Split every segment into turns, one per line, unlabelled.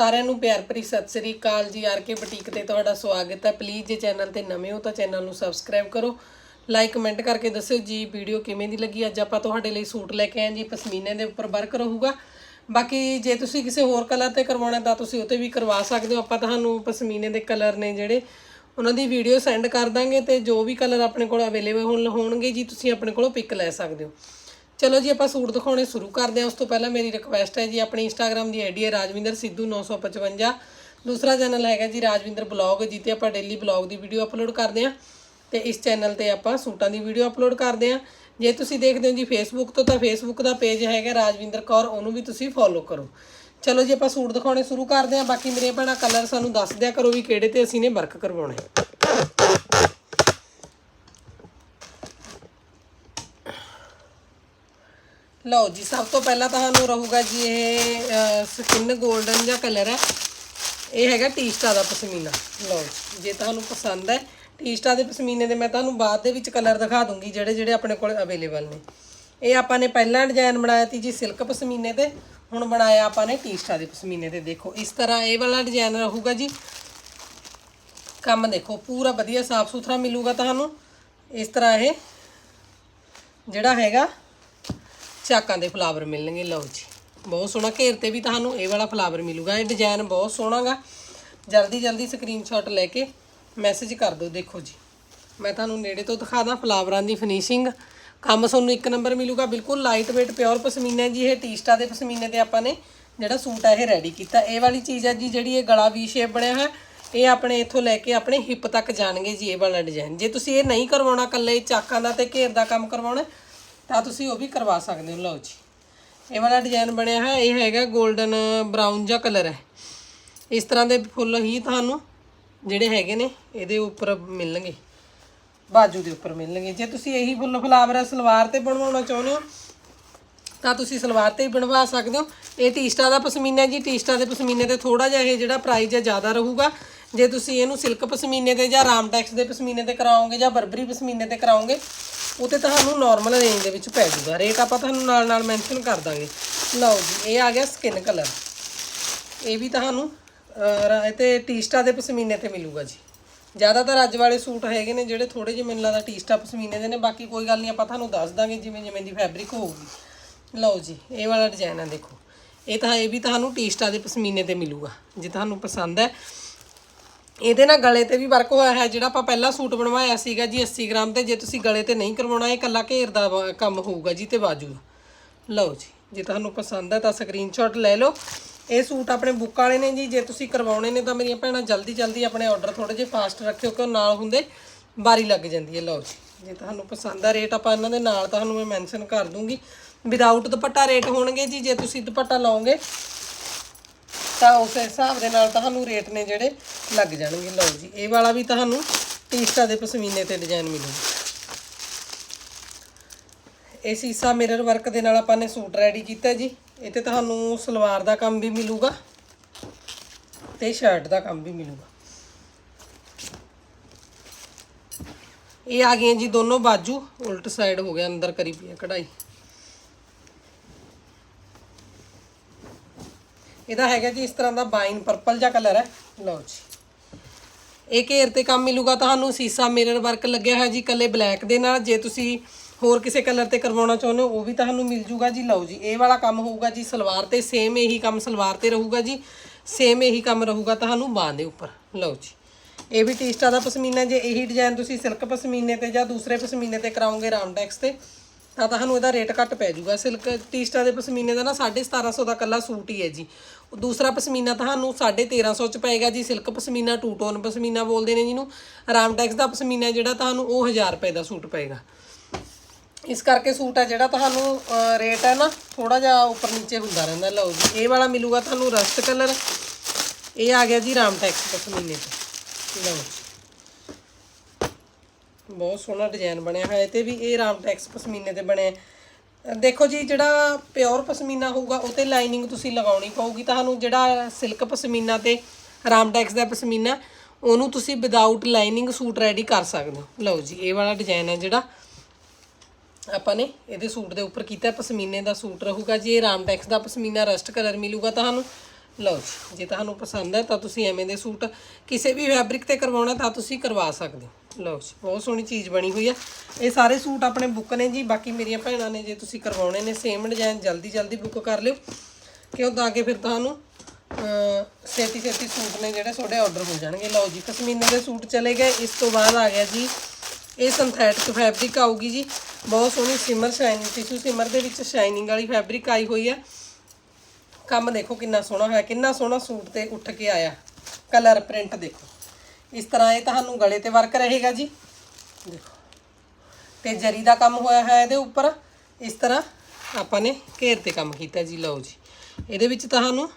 ਸਾਰਿਆਂ ਨੂੰ ਪਿਆਰ ਭਰੀ ਸਤਿ ਸ੍ਰੀ ਅਕਾਲ ਜੀ, ਆਰ ਕੇ ਬੁਟੀਕ ਤੇ ਤੁਹਾਡਾ ਸਵਾਗਤ ਹੈ। ਪਲੀਜ਼ ਜੇ ਚੈਨਲ ਤੇ ਨਵੇਂ ਹੋ ਤਾਂ ਚੈਨਲ ਨੂੰ ਸਬਸਕ੍ਰਾਈਬ ਕਰੋ। ਲਾਈਕ ਕਮੈਂਟ ਕਰਕੇ ਦੱਸਿਓ ਜੀ ਵੀਡੀਓ ਕਿਵੇਂ ਦੀ ਲੱਗੀ? ਅੱਜ ਆਪਾਂ ਤੁਹਾਡੇ ਲਈ ਸੂਟ ਲੈ ਕੇ ਆਏ ਜੀ, ਪਸ਼ਮੀਨੇ ਦੇ ਉੱਪਰ ਵਰਕ ਰਹੂਗਾ। ਬਾਕੀ ਜੇ ਤੁਸੀਂ ਕਿਸੇ ਹੋਰ ਕਲਰ ਤੇ ਕਰਵਾਉਣਾ ਤਾਂ ਤੁਸੀਂ ਉਹ ਤੇ ਵੀ ਕਰਵਾ ਸਕਦੇ ਹੋ। ਆਪਾਂ ਤੁਹਾਨੂੰ ਪਸ਼ਮੀਨੇ ਦੇ ਕਲਰ ਨੇ ਜਿਹੜੇ ਉਹਨਾਂ ਦੀ ਵੀਡੀਓ ਸੈਂਡ ਕਰ ਦਾਂਗੇ ਤੇ ਜੋ ਵੀ ਕਲਰ ਆਪਣੇ ਕੋਲ ਅਵੇਲੇਬਲ ਹੋਣਗੇ ਜੀ, ਤੁਸੀਂ ਆਪਣੇ ਕੋਲੋਂ ਪਿਕ ਲੈ ਸਕਦੇ ਹੋ। ਚਲੋ ਜੀ, ਆਪਾਂ ਸੂਟ ਦਿਖਾਉਣੇ ਸ਼ੁਰੂ ਕਰਦੇ ਹਾਂ। ਉਸ ਤੋਂ ਪਹਿਲਾਂ ਮੇਰੀ ਰਿਕੁਐਸਟ ਹੈ ਜੀ, ਆਪਣੀ ਇੰਸਟਾਗ੍ਰam ਦੀ ਆਈਡੀ ਹੈ ਰਾਜਵਿੰਦਰ ਸਿੱਧੂ 955 ਦੂਸਰਾ ਚੈਨਲ ਹੈਗਾ ਜੀ, ਰਾਜਵਿੰਦਰ ਬਲੌਗ ਜਿੱਤੇ ਆਪਾਂ ਡੇਲੀ ਬਲੌਗ ਦੀ ਵੀਡੀਓ ਅਪਲੋਡ ਕਰਦੇ ਹਾਂ। ਤੇ ਇਸ ਚੈਨਲ ਤੇ ਆਪਾਂ ਸੂਟਾਂ ਦੀ ਵੀਡੀਓ ਅਪਲੋਡ ਕਰਦੇ ਹਾਂ। ਜੇ ਤੁਸੀਂ ਦੇਖਦੇ ਹੋ ਜੀ ਫੇਸਬੁੱਕ ਤੋਂ, ਤਾਂ ਫੇਸਬੁੱਕ ਦਾ ਪੇਜ ਹੈਗਾ ਰਾਜਵਿੰਦਰ ਕੌਰ, ਉਹਨੂੰ ਵੀ ਤੁਸੀਂ ਫੋਲੋ ਕਰੋ। ਚਲੋ ਜੀ, ਆਪਾਂ ਸੂਟ ਦਿਖਾਉਣੇ ਸ਼ੁਰੂ ਕਰਦੇ ਹਾਂ। ਬਾਕੀ ਮੇਰੇ ਭੈਣਾਂ ਕਲਰ ਸਾਨੂੰ ਦੱਸ ਦਿਆ ਕਰੋ ਵੀ ਕਿਹੜੇ ਤੇ ਅਸੀਂ ਨੇ ਵਰਕ ਕਰਵਾਉਣੇ। ਲਓ ਜੀ, ਸਭ ਤੋਂ ਪਹਿਲਾਂ ਤੁਹਾਨੂੰ ਰਹੂਗਾ ਜੀ ਇਹ ਸਕਿਨ 골ਡਨ ਜਿਹਾ ਕਲਰ ਹੈ। ਇਹ ਹੈਗਾ ਟੀਸਟਾ ਦਾ ਪਸ਼ਮੀਨਾ। ਲਓ ਜੀ, ਜੇ ਤੁਹਾਨੂੰ ਪਸੰਦ ਹੈ, ਟੀਸਟਾ ਦੇ ਪਸ਼ਮੀਨੇ ਦੇ ਮੈਂ ਤੁਹਾਨੂੰ ਬਾਅਦ ਦੇ ਵਿੱਚ ਕਲਰ ਦਿਖਾ ਦੂੰਗੀ, ਜਿਹੜੇ ਜਿਹੜੇ ਆਪਣੇ ਕੋਲ ਅਵੇਲੇਬਲ ਨੇ। ਇਹ ਆਪਾਂ ਨੇ ਪਹਿਲਾਂ ਡਿਜ਼ਾਈਨ ਬਣਾਇਆ ਸੀ ਜੀ ਸਿਲਕ ਪਸ਼ਮੀਨੇ ਤੇ, ਹੁਣ ਬਣਾਇਆ ਆਪਾਂ ਨੇ ਟੀਸਟਾ ਦੇ ਪਸ਼ਮੀਨੇ ਤੇ। ਦੇਖੋ, ਇਸ ਤਰ੍ਹਾਂ ਇਹ ਵਾਲਾ ਡਿਜ਼ਾਈਨ ਰਹੂਗਾ ਜੀ। ਕੰਮ ਦੇਖੋ, ਪੂਰਾ ਵਧੀਆ ਸਾਫ਼ ਸੁਥਰਾ ਮਿਲੂਗਾ ਤੁਹਾਨੂੰ। ਇਸ ਤਰ੍ਹਾਂ ਇਹ ਜਿਹੜਾ ਹੈਗਾ ਚਾਕਾਂ ਦੇ ਫਲਾਵਰ ਮਿਲਣਗੇ, ਲਓ ਜੀ। ਬਹੁਤ ਸੋਹਣਾ ਘੇਰ ਤੇ ਵੀ ਤੁਹਾਨੂੰ ਇਹ ਵਾਲਾ ਫਲਾਵਰ ਮਿਲੂਗਾ। ਇਹ ਡਿਜ਼ਾਈਨ ਬਹੁਤ ਸੋਹਣਾਗਾ। ਜਲਦੀ ਜਲਦੀ ਸਕਰੀਨਸ਼ਾਟ ਲੈ ਕੇ ਮੈਸੇਜ ਕਰ ਦਿਓ, ਦੇਖੋ ਜੀ। ਮੈਂ ਤੁਹਾਨੂੰ ਨੇੜੇ ਤੋਂ ਦਿਖਾ ਦਾਂ ਫਲਾਵਰਾਂ ਦੀ ਫਿਨਿਸ਼ਿੰਗ ਕੰਮ ਤੁਹਾਨੂੰ ਇੱਕ ਨੰਬਰ ਮਿਲੂਗਾ। ਬਿਲਕੁਲ ਲਾਈਟ weight ਪਿਓਰ ਪਸ਼ਮੀਨਾ ਜੀ, ਇਹ ਟੀਸਟਾ ਦੇ ਪਸ਼ਮੀਨੇ ਤੇ ਆਪਾਂ ਨੇ ਜਿਹੜਾ ਸੂਟ ਹੈ ਇਹ ਰੈਡੀ ਕੀਤਾ। ਇਹ ਵਾਲੀ ਚੀਜ਼ ਹੈ ਜੀ, ਜਿਹੜੀ ਇਹ ਗਲਾ ਵੀ ਸ਼ੇਪ ਬਣਿਆ ਹੋਇਆ, ਇਹ ਆਪਣੇ ਇੱਥੋਂ ਲੈ ਕੇ ਆਪਣੇ ਹਿੱਪ ਤੱਕ ਜਾਣਗੇ ਜੀ, ਇਹ ਵਾਲਾ ਡਿਜ਼ਾਈਨ ਜੇ ਤੁਸੀਂ ਇਹ ਨਹੀਂ ਕਰਵਾਉਣਾ ਕੱਲੇ ਚਾਕਾਂ ਦਾ ਤੇ ਘੇਰ ਦਾ ਕੰਮ ਕਰਵਾਉਣਾ ਤਾਂ ਤੁਸੀਂ ਉਹ ਵੀ ਕਰਵਾ ਸਕਦੇ ਹੋ, ਲਓ ਜੀ। ਇਹ ਵਾਲਾ ਡਿਜ਼ਾਈਨ ਬਣਿਆ ਹੈ ਇਹ ਹੈਗਾ 골ਡਨ ਬਰਾਊਨ ਜਿਹਾ ਕਲਰ ਹੈ। ਇਸ ਤਰ੍ਹਾਂ ਦੇ ਫੁੱਲ ਹੀ ਤੁਹਾਨੂੰ ਜਿਹੜੇ ਹੈਗੇ ਨੇ, ਇਹਦੇ ਉੱਪਰ ਮਿਲਣਗੇ। ਬਾਜੂ ਦੇ ਉੱਪਰ ਮਿਲਣਗੇ। ਜੇ ਤੁਸੀਂ ਇਹੀ ਫੁੱਲ ਫਲਾਵਰ ਸਲਵਾਰ ਤੇ ਬਣਵਾਉਣਾ ਚਾਹੁੰਦੇ ਹੋ, ਤਾਂ ਤੁਸੀਂ ਸਲਵਾਰ ਤੇ ਹੀ ਬਣਵਾ ਸਕਦੇ ਹੋ। ਇਹ ਟੀਸਟਾ ਦਾ ਪਸ਼ਮੀਨਾ ਜੀ, ਟੀਸਟਾ ਦੇ ਪਸ਼ਮੀਨੇ ਤੇ ਥੋੜਾ ਜਿਹਾ ਇਹ ਜਿਹੜਾ ਪ੍ਰਾਈਸ ਹੈ ਜ਼ਿਆਦਾ ਰਹੂਗਾ। ਜੇ ਤੁਸੀਂ ਇਹਨੂੰ ਸਿਲਕ ਪਸ਼ਮੀਨੇ ਤੇ ਜਾਂ ਰਾਮਟੈਕਸ ਦੇ ਪਸ਼ਮੀਨੇ ਤੇ ਕਰਾਓਗੇ ਜਾਂ ਬਰਬਰੀ ਪਸ਼ਮੀਨੇ ਤੇ ਕਰਾਓਗੇ ਉਹ ਤੇ ਤੁਹਾਨੂੰ ਨਾਰਮਲ ਰੇਂਜ ਦੇ ਵਿੱਚ ਪੈ ਜੂਗਾ ਰੇਟ ਆਪਾਂ ਤੁਹਾਨੂੰ ਨਾਲ ਨਾਲ ਮੈਂਸ਼ਨ ਕਰ ਦਾਂਗੇ। ਲਓ ਜੀ, ਇਹ ਆ ਗਿਆ ਸਕਿਨ ਕਲਰ ਇਹ ਵੀ ਤੁਹਾਨੂੰ ਇਹ ਤੇ ਟੀਸਟਾ ਦੇ ਪਸ਼ਮੀਨੇ ਤੇ ਮਿਲੂਗਾ ਜੀ। ਜ਼ਿਆਦਾਤਰ ਅੱਜ ਵਾਲੇ ਸੂਟ ਹੈਗੇ ਨੇ ਜਿਹੜੇ ਥੋੜੇ ਜਿਹੇ ਮੈਨੂੰ ਲੱਗਦਾ ਟੀਸਟਾ ਪਸ਼ਮੀਨੇ ਦੇ ਨੇ, ਬਾਕੀ ਕੋਈ ਗੱਲ ਨਹੀਂ, ਆਪਾਂ ਤੁਹਾਨੂੰ ਦੱਸ ਦਾਂਗੇ ਜਿਵੇਂ ਜਿਵੇਂ ਦੀ ਫੈਬਰਿਕ ਹੋਊਗੀ। ਲਓ ਜੀ, ਇਹ ਵਾਲਾ ਡਿਜ਼ਾਈਨ ਆ ਦੇਖੋ। ਇਹ ਤਾਂ, ਇਹ ਵੀ ਤੁਹਾਨੂੰ ਟੀਸਟਾ ਦੇ ਪਸ਼ਮੀਨੇ ਤੇ ਮਿਲੂਗਾ, ਜੇ ਤੁਹਾਨੂੰ ਪਸੰਦ ਹੈ। ਇਹਦੇ ਨਾਲ ਗਲੇ ਤੇ ਵੀ ਵਰਕ ਹੋਇਆ ਹੈ, ਜਿਹੜਾ ਆਪਾਂ ਪਹਿਲਾਂ ਸੂਟ ਬਣਵਾਇਆ ਸੀਗਾ ਜੀ 80 ਗ੍ਰਾਮ ਤੇ, ਜੇ ਤੁਸੀਂ ਗਲੇ ਤੇ ਨਹੀਂ ਕਰਵਾਉਣਾ, ਇਹ ਕੱਲਾ ਘੇਰ ਦਾ ਵਾ- ਕੰਮ ਹੋਊਗਾ ਜੀ ਤੇ ਬਾਜੂ ਲਓ ਜੀ, ਜੇ ਤੁਹਾਨੂੰ ਪਸੰਦ ਹੈ ਤਾਂ ਸਕਰੀਨਸ਼ਾਟ ਲੈ ਲਓ। ਇਹ ਸੂਟ ਆਪਣੇ ਬੁੱਕ ਵਾਲੇ ਨੇ ਜੀ, ਜੇ ਤੁਸੀਂ ਕਰਵਾਉਣੇ ਨੇ ਤਾਂ ਮੇਰੀਆਂ ਭੈਣਾਂ ਜਲਦੀ ਜਲਦੀ ਆਪਣੇ ਆਰਡਰ ਥੋੜੇ ਜਿਹਾ ਫਾਸਟ ਰੱਖਿਓ ਕਿ ਨਾਲ ਹੁੰਦੇ ਬਾਰੀ ਲੱਗ ਜਾਂਦੀ ਹੈ। ਲਓ ਜੀ, ਜੇ ਤੁਹਾਨੂੰ ਪਸੰਦ ਆ ਰੇਟ ਆਪਾਂ ਇਹਨਾਂ ਦੇ ਨਾਲ, ਤੁਹਾਨੂੰ ਮੈਂ ਮੈਂਸ਼ਨ ਕਰ ਦੂੰਗੀ। ਵਿਦਆਊਟ ਦੁਪੱਟਾ ਰੇਟ ਹੋਣਗੇ ਜੀ, ਜੇ ਤੁਸੀਂ ਦੁਪੱਟਾ ਲਾਓਗੇ ਤਾਂ ਉਸ ਹਿਸਾਬ ਦੇ ਨਾਲ ਤੁਹਾਨੂੰ ਰੇਟ ਨੇ ਜਿਹੜੇ ਲੱਗ ਜਾਣਗੇ। ਲਓ ਜੀ, ਇਹ ਵਾਲਾ ਵੀ ਤੁਹਾਨੂੰ ਟੀਸਟਾ ਦੇ ਪਸ਼ਮੀਨੇ ਤੇ ਡਿਜ਼ਾਈਨ ਮਿਲੂਗਾ। ਇਹ ਸੀਸਾ ਮਿਰਰ ਵਰਕ ਦੇ ਨਾਲ ਆਪਾਂ ਨੇ ਸੂਟ ਰੈਡੀ ਕੀਤਾ ਜੀ। ਇਹ ਤੇ ਤੁਹਾਨੂੰ ਸਲਵਾਰ ਦਾ ਕੰਮ ਵੀ ਮਿਲੂਗਾ ਤੇ ਸ਼ਰਟ ਦਾ ਕੰਮ ਵੀ ਮਿਲੂਗਾ। ਇਹ ਆ ਗਏ ਜੀ ਦੋਨੋਂ ਬਾਜੂ, ਉਲਟ ਸਾਈਡ ਹੋ ਗਿਆ ਅੰਦਰ ਕਰੀ ਪਈ ਕਢਾਈ। ਇਹਦਾ ਹੈਗਾ ਜੀ ਇਸ ਤਰ੍ਹਾਂ ਦਾ ਬਾਈਨ ਪਰਪਲ ਜਿਹਾ ਕਲਰ ਹੈ। ਲਓ ਜੀ। ਇਹ ਘੇਰ ਤੇ ਕੰਮ ਮਿਲੂਗਾ ਤੁਹਾਨੂੰ। ਸੀਸਾ ਮਿਰਰ ਵਰਕ ਲੱਗਿਆ ਹੋਇਆ ਜੀ ਕੱਲੇ ਬਲੈਕ ਦੇ ਨਾਲ। ਜੇ ਤੁਸੀਂ ਹੋਰ ਕਿਸੇ ਕਲਰ ਤੇ ਕਰਵਾਉਣਾ ਚਾਹੁੰਦੇ ਹੋ, ਉਹ ਵੀ ਤੁਹਾਨੂੰ ਮਿਲ ਜੂਗਾ ਜੀ। ਲਓ ਜੀ, ਇਹ ਵਾਲਾ ਕੰਮ ਹੋਊਗਾ ਜੀ ਸਲਵਾਰ ਤੇ। ਸੇਮ ਇਹੀ ਕੰਮ ਸਲਵਾਰ ਤੇ ਰਹੂਗਾ ਜੀ। ਸੇਮ ਇਹੀ ਕੰਮ ਰਹੂਗਾ ਤੁਹਾਨੂੰ ਬਾਂਹ ਦੇ ਉੱਪਰ। ਲਓ ਜੀ। ਇਹ ਵੀ ਟੀਸਟਾ ਦਾ ਪਸ਼ਮੀਨਾ ਜੇ ਇਹੀ ਡਿਜ਼ਾਈਨ ਤੁਸੀਂ ਸਿਲਕ ਪਸ਼ਮੀਨੇ ਤੇ ਜਾਂ ਦੂਸਰੇ ਪਸ਼ਮੀਨੇ ਤੇ ਕਰਾਓਗੇ ਰਾਮਟੈਕਸ ਤੇ ਤਾਂ ਤੁਹਾਨੂੰ ਇਹਦਾ ਰੇਟ ਘੱਟ ਪੈ ਜਾਊਗਾ। ਸਿਲਕ ਟੀਸਟਾ ਦੇ ਪਸ਼ਮੀਨੇ ਦਾ ਨਾ 1750 ਦਾ ਕੱਲਾ ਸੂਟ ਹੀ ਹੈ ਜੀ। ਦੂਸਰਾ ਪਸ਼ਮੀਨਾ ਤੁਹਾਨੂੰ 1350 ਚ ਪਏਗਾ ਜੀ। Silk pashmina two tone pashmina ਬੋਲਦੇ ਨੇ ਜਿਹਨੂੰ। ਰਾਮਟੈਕਸ ਦਾ ਪਸ਼ਮੀਨਾ ਜਿਹੜਾ ਤੁਹਾਨੂੰ ਉਹ 1000 ਰੁਪਏ ਦਾ ਸੂਟ ਪਏਗਾ। ਇਸ ਕਰਕੇ ਸੂਟ ਹੈ ਜਿਹੜਾ ਤੁਹਾਨੂੰ ਰੇਟ ਹੈ ਨਾ ਥੋੜਾ ਜਿਹਾ ਉੱਪਰ ਨੀਚੇ ਹੁੰਦਾ ਰਹਿੰਦਾ। ਲਓ ਜੀ, ਇਹ ਵਾਲਾ ਮਿਲੂਗਾ ਤੁਹਾਨੂੰ ਰਸਟ ਕਲਰ। ਇਹ ਆ ਗਿਆ ਜੀ ਰਾਮਟੈਕਸ ਪਸ਼ਮੀਨੇ ਤੇ ਲਓ ਬਹੁਤ ਸੋਹਣਾ ਡਿਜ਼ਾਈਨ ਬਣਿਆ ਹੋਇਆ ਤੇ ਵੀ ਇਹ ਰਾਮਟੈਕਸ ਪਸ਼ਮੀਨੇ ਤੇ ਬਣਿਆ ਅਹ ਦੇਖੋ ਜੀ, ਜਿਹੜਾ ਪਿਓਰ ਪਸ਼ਮੀਨਾ ਹੋਊਗਾ, ਉਹ ਤੇ ਲਾਈਨਿੰਗ ਤੁਸੀਂ ਲਗਾਉਣੀ ਪਊਗੀ। ਤੁਹਾਨੂੰ ਜਿਹੜਾ ਸਿਲਕ ਪਸ਼ਮੀਨਾ ਤੇ ਰਾਮਟੈਕਸ ਦਾ ਪਸ਼ਮੀਨਾ, ਉਹਨੂੰ ਤੁਸੀਂ ਵਿਦਆਊਟ ਲਾਈਨਿੰਗ ਸੂਟ ਰੈਡੀ ਕਰ ਸਕਦੇ ਹੋ। ਲਓ ਜੀ, ਇਹ ਵਾਲਾ ਡਿਜ਼ਾਈਨ ਹੈ ਜਿਹੜਾ ਆਪਾਂ ਨੇ ਇਹਦੇ ਸੂਟ ਦੇ ਉੱਪਰ ਕੀਤਾ। ਪਸ਼ਮੀਨੇ ਦਾ ਸੂਟ ਰਹੂਗਾ ਜੀ, ਇਹ ਰਾਮਟੈਕਸ ਦਾ ਪਸ਼ਮੀਨਾ ਰਸਟ ਕਲਰ ਮਿਲੂਗਾ ਤੁਹਾਨੂੰ। ਲਓ ਜੀ, ਜੇ ਤੁਹਾਨੂੰ ਪਸੰਦ ਹੈ ਤਾਂ ਤੁਸੀਂ ਐਵੇਂ ਦੇ ਸੂਟ ਕਿਸੇ ਵੀ ਫੈਬਰਿਕ ਤੇ ਕਰਵਾਉਣਾ ਤਾਂ ਤੁਸੀਂ ਕਰਵਾ ਸਕਦੇ ਹੋ। ਲਓ ਜੀ, ਬਹੁਤ ਸੋਹਣੀ ਚੀਜ਼ ਬਣੀ ਹੋਈ ਹੈ ਇਹ ਸਾਰੇ ਸੂਟ ਆਪਣੇ ਬੁੱਕ ਨੇ ਜੀ, ਬਾਕੀ ਮੇਰੀਆਂ ਭੈਣਾਂ ਨੇ ਜੇ ਤੁਸੀਂ ਕਰਵਾਉਣੇ ਨੇ ਸੇਮ ਡਿਜ਼ਾਈਨ ਜਲਦੀ ਜਲਦੀ ਬੁੱਕ ਕਰ ਲਿਓ। ਕਿਉਂ ਤਾਂ ਕਿ ਫਿਰ ਤੁਹਾਨੂੰ ਛੇਤੀ ਛੇਤੀ ਸੂਟ ਨੇ ਜਿਹੜੇ ਤੁਹਾਡੇ ਆਰਡਰ ਹੋ ਜਾਣਗੇ। ਲਓ ਜੀ, ਪਸ਼ਮੀਨੇ ਦੇ ਸੂਟ ਚਲੇ ਗਏ। ਇਸ ਤੋਂ ਬਾਅਦ ਆ ਗਿਆ ਜੀ, ਇਹ ਸਿੰਥੈਟਿਕ ਫੈਬਰਿਕ ਆਊਗੀ ਜੀ। ਬਹੁਤ ਸੋਹਣੀ ਸਿਮਰ ਸ਼ਾਈਨਿੰਗ ਟਿਸ਼ੂ ਸਿਮਰ ਦੇ ਵਿੱਚ ਸ਼ਾਈਨਿੰਗ ਵਾਲੀ ਫੈਬਰਿਕ ਆਈ ਹੋਈ ਹੈ ਕੰਮ ਦੇਖੋ ਕਿੰਨਾ ਸੋਹਣਾ ਹੋਇਆ, ਕਿੰਨਾ ਸੋਹਣਾ ਸੂਟ ਤੇ ਉੱਠ ਕੇ ਆਇਆ। ਕਲਰ ਪ੍ਰਿੰਟ ਦੇਖੋ। ਇਸ ਤਰ੍ਹਾਂ ਇਹ ਤੁਹਾਨੂੰ ਗਲੇ ਤੇ ਵਰਕ ਰਹੇਗਾ ਜੀ। ਦੇਖੋ। ਤੇ ਜਰੀ ਦਾ ਕੰਮ ਹੋਇਆ ਹੈ ਇਹਦੇ ਉੱਪਰ। ਇਸ ਤਰ੍ਹਾਂ ਆਪਾਂ ਨੇ ਘੇਰ ਤੇ ਕੰਮ ਕੀਤਾ ਜੀ, ਲਓ ਜੀ। ਇਹਦੇ ਵਿੱਚ ਤੁਹਾਨੂੰ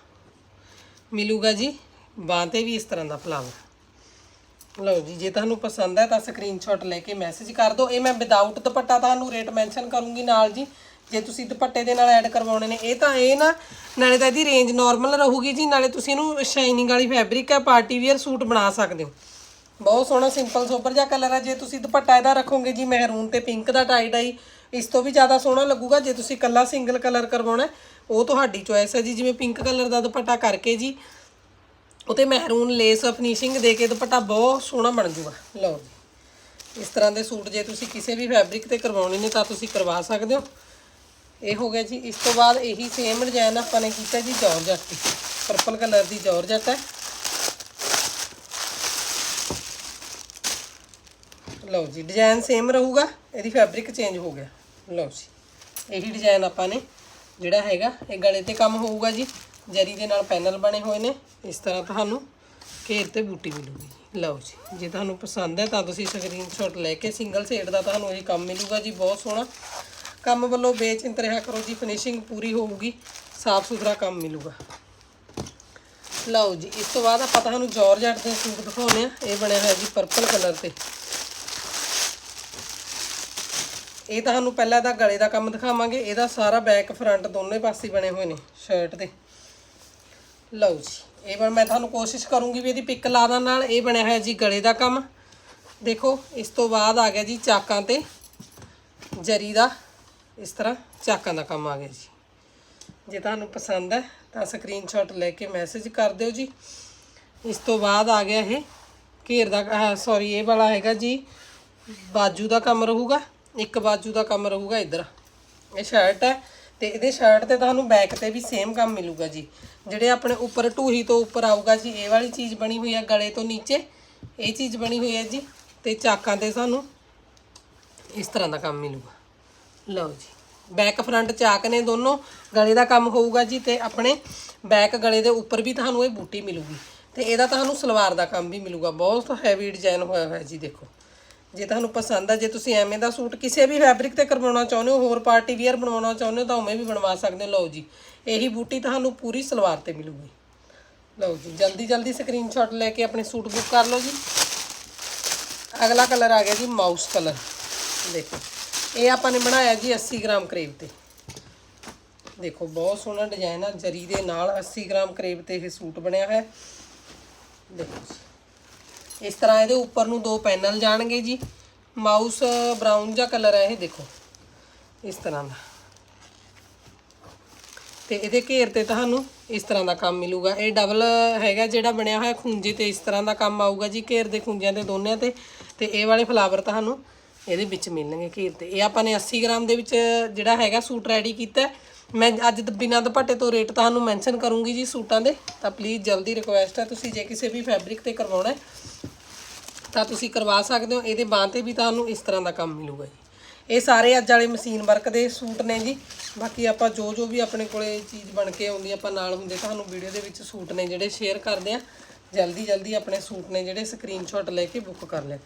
ਮਿਲੂਗਾ ਜੀ, ਬਾਂਹ ਤੇ ਵੀ ਇਸ ਤਰ੍ਹਾਂ ਦਾ ਫਲਾਵਰ ਲਓ ਜੀ, ਜੇ ਤੁਹਾਨੂੰ ਪਸੰਦ ਹੈ ਤਾਂ ਸਕਰੀਨਸ਼ਾਟ ਲੈ ਕੇ ਮੈਸੇਜ ਕਰ ਦਿਓ। ਇਹ ਮੈਂ ਵਿਦਆਊਟ ਦੁਪੱਟਾ ਤੁਹਾਨੂੰ ਰੇਟ ਮੈਂਸ਼ਨ ਕਰੂੰਗੀ ਨਾਲ ਜੀ। ਜੇ ਤੁਸੀਂ ਦੁਪੱਟੇ ਦੇ ਨਾਲ ਐਡ ਕਰਵਾਉਣੇ ਨੇ, ਇਹ ਤਾਂ ਇਹ ਨਾ, ਨਾਲੇ ਤਾਂ ਇਹਦੀ ਰੇਂਜ ਨਾਰਮਲ ਰਹੂਗੀ ਜੀ, ਨਾਲੇ ਤੁਸੀਂ ਇਹਨੂੰ ਸ਼ਾਈਨਿੰਗ ਵਾਲੀ ਫੈਬਰਿਕ ਹੈ ਪਾਰਟੀ ਵੇਅਰ ਸੂਟ ਬਣਾ ਸਕਦੇ ਹੋ। ਬਹੁਤ ਸੋਹਣਾ ਸਿੰਪਲ ਸੋਬਰ ਜਿਹਾ ਕਲਰ ਹੈ ਜੇ ਤੁਸੀਂ ਦੁਪੱਟਾ ਇਹਦਾ ਰੱਖੋਗੇ ਜੀ ਮਹਿਰੂਨ ਤੇ ਪਿੰਕ ਦਾ ਟਾਈ ਡਾਈ ਇਸ ਤੋਂ ਵੀ ਜ਼ਿਆਦਾ ਸੋਹਣਾ ਲੱਗੂਗਾ, ਜੇ ਤੁਸੀਂ ਕੱਲਾ ਸਿੰਗਲ ਕਲਰ ਕਰਵਾਉਣਾ, ਉਹ ਤੁਹਾਡੀ ਚੋਇਸ ਹੈ ਜੀ, ਜਿਵੇਂ ਪਿੰਕ ਕਲਰ ਦਾ ਦੁਪੱਟਾ ਕਰਕੇ ਜੀ ਉਤੇ ਮਹਿਰੂਨ ਲੇਸ ਫਿਨਿਸ਼ਿੰਗ ਦੇ ਕੇ ਦੁਪੱਟਾ ਬਹੁਤ ਸੋਹਣਾ ਬਣ ਜੂਗਾ। ਲਓ ਜੀ, ਇਸ ਤਰ੍ਹਾਂ ਦੇ ਸੂਟ ਜੇ ਤੁਸੀਂ ਕਿਸੇ ਵੀ ਫੈਬਰਿਕ ਤੇ ਕਰਵਾਉਣੇ ਨੇ, ਤਾਂ ਤੁਸੀਂ ਕਰਵਾ ਸਕਦੇ ਹੋ। ਇਹ ਹੋ ਗਿਆ ਜੀ, ਇਸ ਤੋਂ ਬਾਅਦ ਇਹੀ ਸੇਮ ਡਿਜ਼ਾਈਨ ਆਪਾਂ ਨੇ ਕੀਤਾ ਜੀ ਜਾਰਜਟ ਤੇ ਪਰਪਲ ਕਲਰ ਦੀ ਜਾਰਜਟ ਹੈ। ਲਓ ਜੀ ਡਿਜ਼ਾਈਨ ਸੇਮ ਰਹੂਗਾ, ਇਹਦੀ ਫੈਬਰਿਕ ਚੇਂਜ ਹੋ ਗਿਆ। ਲਓ ਜੀ, ਇਹੀ ਡਿਜ਼ਾਈਨ ਆਪਾਂ ਨੇ, ਜਿਹੜਾ ਹੈਗਾ, ਇਹ ਗਲੇ ਤੇ ਕੰਮ ਹੋਊਗਾ ਜੀ। ਜਰੀ ਦੇ ਨਾਲ ਪੈਨਲ ਬਣੇ ਹੋਏ ਨੇ, ਇਸ ਤਰ੍ਹਾਂ ਤੁਹਾਨੂੰ ਘੇਰ ਤੇ ਬੂਟੀ ਮਿਲੂਗੀ। ਜੀ। ਲਓ ਜੀ, ਜੇ ਤੁਹਾਨੂੰ ਪਸੰਦ ਹੈ ਤਾਂ ਤੁਸੀਂ ਸਕਰੀਨਸ਼ਾਟ ਲੈ ਕੇ ਸਿੰਗਲ ਸ਼ੇਡ ਦਾ ਤੁਹਾਨੂੰ ਇਹ ਕੰਮ ਮਿਲੂਗਾ ਜੀ, ਬਹੁਤ ਸੋਹਣਾ। ਕੰਮ ਵੱਲੋਂ ਬੇਚਿੰਤ ਰਿਹਾ ਕਰੋ ਜੀ ਫਿਨਿਸ਼ਿੰਗ ਪੂਰੀ ਹੋਊਗੀ, ਸਾਫ਼ ਸੁਥਰਾ ਕੰਮ ਮਿਲੂਗਾ। ਲਓ ਜੀ, ਇਸ ਤੋਂ ਬਾਅਦ ਆਪਾਂ ਤੁਹਾਨੂੰ ਜਾਰਜਟ ਦੇ ਸੂਟ ਦਿਖਾਉਣੇ ਆ ਇਹ ਬਣਿਆ ਹੋਇਆ ਜੀ ਪਰਪਲ ਕਲਰ ਤੇ। ਇਹ ਤੁਹਾਨੂੰ ਪਹਿਲਾਂ ਤਾਂ ਗਲੇ ਦਾ ਕੰਮ ਦਿਖਾਵਾਂਗੇ। ਇਹਦਾ ਸਾਰਾ ਬੈਕ ਫਰੰਟ ਦੋਨੇ ਪਾਸੇ ਬਣੇ ਹੋਏ ਨੇ ਸ਼ਰਟ ਦੇ। ਲਓ ਜੀ, ਇਹ ਬਣ ਮੈਂ ਤੁਹਾਨੂੰ ਕੋਸ਼ਿਸ਼ ਕਰੂੰਗੀ ਵੀ ਇਹਦੀ ਪਿਕ ਲਾ ਦਾਂ ਨਾਲ ਇਹ ਬਣਿਆ ਹੋਇਆ ਜੀ ਗਲੇ ਦਾ ਕੰਮ। ਦੇਖੋ, ਇਸ ਤੋਂ ਬਾਅਦ ਆ ਗਿਆ ਜੀ ਚਾਕਾਂ ਤੇ ਜਰੀ ਦਾ। ਇਸ ਤਰ੍ਹਾਂ ਚਾਕਾਂ ਦਾ ਕੰਮ ਆ ਗਿਆ ਜੀ। ਜੇ ਤੁਹਾਨੂੰ ਪਸੰਦ ਹੈ ਤਾਂ ਸਕਰੀਨਸ਼ਾਟ ਲੈ ਕੇ ਮੈਸੇਜ ਕਰ ਦਿਓ ਜੀ। ਇਸ ਤੋਂ ਬਾਅਦ ਆ ਗਿਆ ਇਹ ਘੇਰ ਦਾ ਸੌਰੀ ਇਹ ਵਾਲਾ ਹੈਗਾ ਜੀ। ਬਾਜੂ ਦਾ ਕੰਮ ਰਹੂਗਾ, ਇੱਕ ਬਾਜੂ ਦਾ ਕੰਮ ਰਹੂਗਾ ਇੱਧਰ। ਇਹ ਸ਼ਰਟ ਹੈ ਤੇ ਇਹਦੇ ਸ਼ਰਟ ਤੇ ਤੁਹਾਨੂੰ ਬੈਕ ਤੇ ਵੀ ਸੇਮ ਕੰਮ ਮਿਲੂਗਾ ਜੀ। ਜਿਹੜੇ ਆਪਣੇ ਉੱਪਰ ਢੂਹੀ ਤੋਂ ਉੱਪਰ ਆਊਗਾ ਜੀ, ਇਹ ਵਾਲੀ ਚੀਜ਼ ਬਣੀ ਹੋਈ ਹੈ ਗਲੇ ਤੋਂ ਨੀਚੇ। ਇਹ ਚੀਜ਼ ਬਣੀ ਹੋਈ ਹੈ ਜੀ ਤੇ ਚਾਕਾਂ ਤੇ ਸਾਨੂੰ ਇਸ ਤਰ੍ਹਾਂ ਦਾ ਕੰਮ ਮਿਲੂਗਾ। ਲਓ ਜੀ। ਬੈਕ ਫਰੰਟ ਚਾਕ ਨੇ ਦੋਨੋਂ ਗਲੇ ਦਾ ਕੰਮ ਹੋਊਗਾ ਜੀ ਤੇ ਆਪਣੇ ਬੈਕ ਗਲੇ ਦੇ ਉੱਪਰ ਵੀ ਤੁਹਾਨੂੰ ਇਹ ਬੂਟੀ ਮਿਲੂਗੀ ਤੇ ਇਹਦਾ ਤੁਹਾਨੂੰ ਸਲਵਾਰ ਦਾ ਕੰਮ ਵੀ ਮਿਲੂਗਾ। ਬਹੁਤ ਹੈਵੀ ਡਿਜ਼ਾਈਨ ਹੋਇਆ ਹੋਇਆ ਜੀ, ਦੇਖੋ। ਜੇ ਤੁਹਾਨੂੰ ਪਸੰਦ ਆ, ਜੇ ਤੁਸੀਂ ਐਵੇਂ ਦਾ ਸੂਟ ਕਿਸੇ ਵੀ ਫੈਬਰਿਕ ਤੇ ਕਰਵਾਉਣਾ ਚਾਹੁੰਦੇ ਹੋ, ਹੋਰ ਪਾਰਟੀ ਵੀਅਰ ਬਣਵਾਉਣਾ ਚਾਹੁੰਦੇ ਹੋ, ਤਾਂ ਉਵੇਂ ਵੀ ਬਣਵਾ ਸਕਦੇ ਹੋ। ਲਓ ਜੀ, ਇਹੀ ਬੂਟੀ ਤੁਹਾਨੂੰ ਪੂਰੀ ਸਲਵਾਰ ਤੇ ਮਿਲੂਗੀ। ਲਓ ਜੀ, ਜਲਦੀ ਜਲਦੀ ਸਕਰੀਨਸ਼ਾਟ ਲੈ ਕੇ ਆਪਣੇ ਸੂਟ ਬੁੱਕ ਕਰ ਲਓ ਜੀ। ਅਗਲਾ ਕਲਰ ਆ ਗਿਆ ਜੀ ਮਾਊਸ ਕਲਰ ਦੇਖੋ। ਇਹ ਆਪਾਂ ਨੇ ਬਣਾਇਆ ਜੀ 80 ਗ੍ਰਾਮ ਕਰੇਬ ਤੇ। ਦੇਖੋ, ਬਹੁਤ ਸੋਹਣਾ ਡਿਜ਼ਾਈਨ ਆ, ਜਰੀ ਦੇ ਨਾਲ 80 ਗ੍ਰਾਮ ਕਰੇਬ ਤੇ ਇਹ ਸੂਟ ਬਣਿਆ ਹੈ ਦੇਖੋ ਇਸ ਤਰ੍ਹਾਂ ਇਹਦੇ ਉੱਪਰ ਨੂੰ ਦੋ ਪੈਨਲ ਜਾਣਗੇ ਜੀ। ਮਾਊਸ ਬਰਾਊਨ ਜਿਹਾ ਕਲਰ ਹੈ ਇਹ, ਦੇਖੋ। ਇਸ ਤਰ੍ਹਾਂ ਦਾ। ਤੇ ਇਹਦੇ ਘੇਰ ਤੇ ਤੁਹਾਨੂੰ ਇਸ ਤਰ੍ਹਾਂ ਦਾ ਕੰਮ ਮਿਲੂਗਾ। ਇਹ ਡਬਲ ਹੈਗਾ ਜਿਹੜਾ ਬਣਿਆ ਹੋਇਆ ਖੁੰਝੇ ਤੇ ਇਸ ਤਰ੍ਹਾਂ ਦਾ ਕੰਮ ਆਊਗਾ ਜੀ, ਘੇਰ ਦੇ ਖੁੰਝਿਆਂ ਤੇ ਦੋਨਿਆਂ ਤੇ। ਤੇ ਇਹ ਵਾਲੇ ਫਲਾਵਰ ਤੁਹਾਨੂੰ ਇਹਦੇ ਵਿੱਚ ਮਿਲਣਗੇ ਘੇਰ ਤੇ। ਇਹ ਆਪਾਂ ਨੇ 80 ਗ੍ਰਾਮ ਦੇ ਵਿੱਚ ਜਿਹੜਾ ਹੈਗਾ ਸੂਟ ਰੈਡੀ ਕੀਤਾ ਮੈਂ ਅੱਜ ਬਿਨਾਂ ਦੁਪੱਟੇ ਤੋਂ ਰੇਟ ਤੁਹਾਨੂੰ ਮੈਂਸ਼ਨ ਕਰੂੰਗੀ ਜੀ ਸੂਟਾਂ ਦੇ। ਤਾਂ ਪਲੀਜ਼ ਜਲਦੀ ਰਿਕੁਐਸਟ ਹੈ ਤੁਸੀਂ ਜੇ ਕਿਸੇ ਵੀ ਫੈਬਰਿਕ ਤੇ ਕਰਵਾਉਣਾ ਤਾਂ ਤੁਸੀਂ ਕਰਵਾ ਸਕਦੇ ਹੋ। ਇਹਦੇ ਬਾਂਹ ਤੇ ਵੀ ਤੁਹਾਨੂੰ ਇਸ ਤਰ੍ਹਾਂ ਦਾ ਕੰਮ ਮਿਲੂਗਾ ਜੀ। ਇਹ ਸਾਰੇ ਅੱਜ ਵਾਲੇ ਮਸ਼ੀਨ ਵਰਕ ਦੇ ਸੂਟ ਨੇ ਜੀ। ਬਾਕੀ ਆਪਾਂ ਜੋ ਜੋ ਵੀ ਆਪਣੇ ਕੋਲੇ ਚੀਜ਼ ਬਣ ਕੇ ਆਉਂਦੀ ਆਪਾਂ ਨਾਲ ਹੁੰਦੇ ਤੁਹਾਨੂੰ ਵੀਡੀਓ ਦੇ ਵਿੱਚ ਸੂਟ ਨੇ ਜਿਹੜੇ ਸ਼ੇਅਰ ਕਰਦੇ ਆ। ਜਲਦੀ ਜਲਦੀ ਆਪਣੇ ਸੂਟ ਨੇ ਜਿਹੜੇ ਸਕਰੀਨਸ਼ਾਟ ਲੈ ਕੇ ਬੁੱਕ ਕਰ ਲਿਆ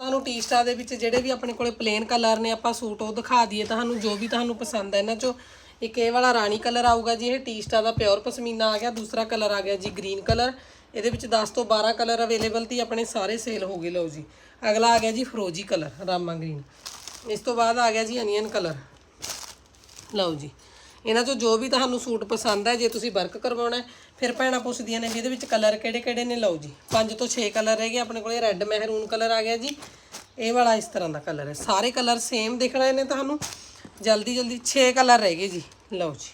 ਤੁਹਾਨੂੰ ਟੀ-ਸਟਾਰ ਦੇ ਵਿੱਚ ਜਿਹੜੇ ਵੀ ਆਪਣੇ ਕੋਲੇ ਪਲੇਨ ਕਲਰ ਨੇ, ਆਪਾਂ ਸੂਟ ਉਹ ਦਿਖਾ ਦਈਏ, ਤੁਹਾਨੂੰ ਜੋ ਵੀ ਤੁਹਾਨੂੰ ਪਸੰਦ ਹੈ ਇਹਨਾਂ ਚੋਂ ਇੱਕ ਇਹ ਵਾਲਾ ਰਾਣੀ ਕਲਰ ਆਊਗਾ ਜੀ, ਇਹ ਟੀ-ਸਟਾਰ ਦਾ ਪਿਓਰ ਪਸ਼ਮੀਨਾ ਆ ਗਿਆ, ਦੂਸਰਾ ਕਲਰ ਆ ਗਿਆ ਜੀ ਗ੍ਰੀਨ ਕਲਰ ਇਹਦੇ ਵਿੱਚ 10 ਤੋਂ 12 ਕਲਰ ਅਵੇਲੇਬਲ ਤੀ ਆਪਣੇ ਸਾਰੇ ਸੇਲ ਹੋ ਗਏ, ਲਓ ਜੀ। ਅਗਲਾ ਆ ਗਿਆ ਜੀ ਫਰੋਜੀ ਕਲਰ ਰਾਮਾ ਗ੍ਰੀਨ ਇਸ ਤੋਂ ਬਾਅਦ ਆ ਗਿਆ ਜੀ ਅਨੀਅਨ ਕਲਰ ਲਓ ਜੀ। ਇਹਨਾਂ ਚੋਂ ਜੋ ਵੀ ਤੁਹਾਨੂੰ ਸੂਟ ਪਸੰਦ ਹੈ ਜੇ ਤੁਸੀਂ ਵਰਕ ਕਰਵਾਉਣਾ ਫਿਰ ਭੈਣਾਂ ਪੁੱਛਦੀਆਂ ਨੇ ਵੀ ਇਹਦੇ ਵਿੱਚ ਕਲਰ ਕਿਹੜੇ ਕਿਹੜੇ ਨੇ? ਲਓ ਜੀ, ਪੰਜ ਤੋਂ 6 ਕਲਰ ਰਹਿ ਗਏ ਆਪਣੇ ਕੋਲੇ ਰੈੱਡ ਮਹਿਰੂਨ ਕਲਰ ਆ ਗਿਆ ਜੀ। ਇਹ ਵਾਲਾ ਇਸ ਤਰ੍ਹਾਂ ਦਾ ਕਲਰ ਹੈ। ਸਾਰੇ ਕਲਰ ਸੇਮ ਦਿਖ ਰਹੇ ਨੇ ਤੁਹਾਨੂੰ। ਜਲਦੀ ਜਲਦੀ 6 ਕਲਰ ਰਹਿ ਗਏ ਜੀ। ਲਓ ਜੀ,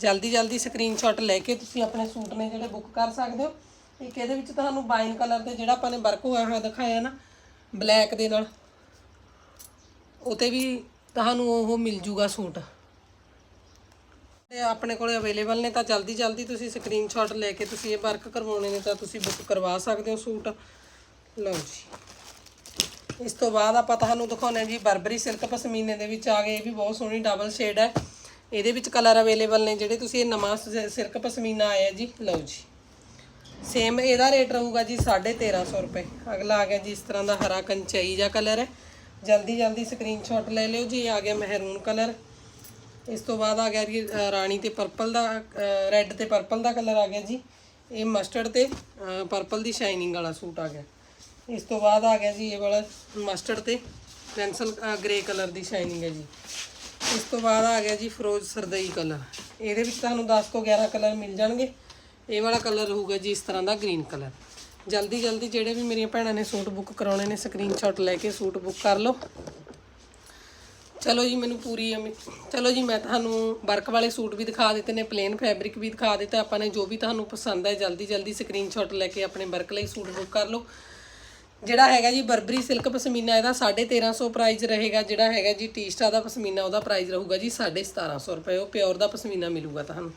ਜਲਦੀ ਜਲਦੀ ਸਕਰੀਨਸ਼ਾਟ ਲੈ ਕੇ ਤੁਸੀਂ ਆਪਣੇ ਸੂਟ ਨੇ ਜਿਹੜੇ ਬੁੱਕ ਕਰ ਸਕਦੇ ਹੋ। ਇੱਕ ਇਹਦੇ ਵਿੱਚ ਤੁਹਾਨੂੰ ਬਾਈਨ ਕਲਰ ਤੇ ਜਿਹੜਾ ਆਪਾਂ ਨੇ ਵਰਕ ਹੋਇਆ ਹੋਇਆ ਦਿਖਾਇਆ ਨਾ ਬਲੈਕ ਦੇ ਨਾਲ ਉਤੇ ਵੀ ਤੁਹਾਨੂੰ ਉਹ ਮਿਲ ਜੂਗਾ ਸੂਟ। ਤੇ ਆਪਣੇ ਕੋਲੇ ਅਵੇਲੇਬਲ ਨੇ ਤਾਂ ਜਲਦੀ ਜਲਦੀ ਤੁਸੀਂ ਸਕਰੀਨਸ਼ਾਟ ਲੈ ਕੇ ਤੁਸੀਂ ਇਹ ਵਰਕ ਕਰਵਾਉਣੇ ਨੇ ਤਾਂ ਤੁਸੀਂ ਬੁੱਕ ਕਰਵਾ ਸਕਦੇ ਹੋ ਸੂਟ। ਲਓ ਜੀ। ਇਸ ਤੋਂ ਬਾਅਦ ਆਪਾਂ ਤੁਹਾਨੂੰ ਦਿਖਾਉਂਦੇ ਹਾਂ ਜੀ ਬਰਬਰੀ ਸਿਲਕ ਪਸ਼ਮੀਨੇ ਦੇ ਵਿੱਚ ਆ ਗਏ। ਇਹ ਵੀ ਬਹੁਤ ਸੋਹਣੀ ਡਬਲ ਸ਼ੇਡ ਹੈ। ਇਹਦੇ ਵਿੱਚ ਕਲਰ ਅਵੇਲੇਬਲ ਨੇ ਜਿਹੜੇ ਤੁਸੀਂ ਇਹ ਨਵਾਂ ਸ- ਸਿਲਕ ਪਸ਼ਮੀਨਾ ਆਇਆ ਜੀ। ਲਓ ਜੀ। ਸੇਮ ਇਹਦਾ ਰੇਟ ਰਹੂਗਾ ਜੀ 1350 ਰੁਪਏ। ਅਗਲਾ ਆ ਗਿਆ ਜੀ ਇਸ ਤਰ੍ਹਾਂ ਦਾ ਹਰਾ ਕੰਚਾਈ ਜਿਹਾ ਕਲਰ ਹੈ। ਜਲਦੀ ਜਲਦੀ ਸਕਰੀਨਸ਼ਾਟ ਲੈ ਲਿਓ ਜੀ। ਆ ਗਿਆ ਮਹਿਰੂਨ ਕਲਰ ਇਸ ਤੋਂ ਬਾਅਦ ਆ ਗਿਆ ਜੀ ਰਾਣੀ ਤੇ ਪਰਪਲ ਦਾ ਰੈੱਡ ਤੇ ਪਰਪਲ ਦਾ ਕਲਰ ਆ ਗਿਆ ਜੀ। ਇਹ ਮਸਟਰਡ ਤੇ ਪਰਪਲ ਦੀ ਸ਼ਾਈਨਿੰਗ ਵਾਲਾ ਸੂਟ ਆ ਗਿਆ। ਇਸ ਤੋਂ ਬਾਅਦ ਆ ਗਿਆ ਜੀ ਇਹ ਵਾਲਾ ਮਸਟਰਡ ਤੇ ਪੈਨਸਲ ਗ੍ਰੇ ਕਲਰ ਦੀ ਸ਼ਾਈਨਿੰਗ ਹੈ ਜੀ। ਇਸ ਤੋਂ ਬਾਅਦ ਆ ਗਿਆ ਜੀ ਫਰੋਜ਼ ਸਰਦਈ ਕਲਰ ਇਹਦੇ ਵਿੱਚ ਤੁਹਾਨੂੰ 10 ਤੋਂ 11 ਕਲਰ ਮਿਲ ਜਾਣਗੇ। ਇਹ ਵਾਲਾ ਕਲਰ ਰਹੂਗਾ ਜੀ ਇਸ ਤਰ੍ਹਾਂ ਦਾ ਗ੍ਰੀਨ ਕਲਰ ਜਲਦੀ ਜਲਦੀ ਜਿਹੜੇ ਵੀ ਮੇਰੀਆਂ ਭੈਣਾਂ ਨੇ ਸੂਟ ਬੁੱਕ ਕਰਾਉਣੇ ਨੇ ਸਕਰੀਨਸ਼ਾਟ ਲੈ ਕੇ ਸੂਟ ਬੁੱਕ ਕਰ ਲਓ। ਚਲੋ ਜੀ, ਮੈਨੂੰ ਪੂਰੀ ਉਮੀ- ਚਲੋ ਜੀ, ਮੈਂ ਤੁਹਾਨੂੰ ਵਰਕ ਵਾਲੇ ਸੂਟ ਵੀ ਦਿਖਾ ਦਿੱਤੇ ਨੇ ਪਲੇਨ ਫੈਬਰਿਕ ਵੀ ਦਿਖਾ ਦਿੱਤਾ। ਆਪਾਂ ਨੇ ਜੋ ਵੀ ਤੁਹਾਨੂੰ ਪਸੰਦ ਹੈ, ਜਲਦੀ ਜਲਦੀ ਸਕਰੀਨਸ਼ਾਟ ਲੈ ਕੇ ਆਪਣੇ ਵਰਕ ਲਈ ਸੂਟ ਬੁੱਕ ਕਰ ਲਓ। ਜਿਹੜਾ ਹੈਗਾ ਜੀ ਬਰਬਰੀ ਸਿਲਕ ਪਸ਼ਮੀਨਾ, ਇਹਦਾ 1350 ਪ੍ਰਾਈਸ ਰਹੇਗਾ। ਜਿਹੜਾ ਹੈਗਾ ਜੀ ਟੀਸਟਾ ਦਾ ਪਸ਼ਮੀਨਾ, ਉਹਦਾ ਪ੍ਰਾਈਸ ਰਹੂਗਾ ਜੀ 1750 ਰੁਪਏ। ਉਹ ਪਿਓਰ ਦਾ ਪਸ਼ਮੀਨਾ ਮਿਲੂਗਾ ਤੁਹਾਨੂੰ।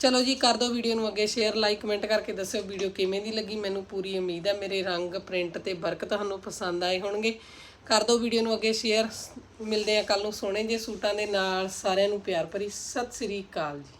ਚਲੋ ਜੀ, ਕਰ ਦਿਓ ਵੀਡੀਓ ਨੂੰ ਅੱਗੇ ਸ਼ੇਅਰ ਲਾਈਕ ਕਮੈਂਟ ਕਰਕੇ ਦੱਸਿਓ ਵੀਡੀਓ ਕਿਵੇਂ ਦੀ ਲੱਗੀ। ਮੈਨੂੰ ਪੂਰੀ ਉਮੀਦ ਹੈ ਮੇਰੇ ਰੰਗ ਪ੍ਰਿੰਟ ਤੇ ਵਰਕ ਤੁਹਾਨੂੰ ਪਸੰਦ ਆਏ ਹੋਣਗੇ। ਕਰ ਦਿਓ ਵੀਡੀਓ ਨੂੰ ਅੱਗੇ ਸ਼ੇਅਰ ਮਿਲਦੇ ਆ ਕੱਲ ਨੂੰ ਸੋਹਣੇ ਜਿਹੇ ਸੂਟਾਂ ਦੇ ਨਾਲ। ਸਾਰਿਆਂ ਨੂੰ ਪਿਆਰ ਭਰੀ। ਸਤਿ ਸ੍ਰੀ ਅਕਾਲ ਜੀ।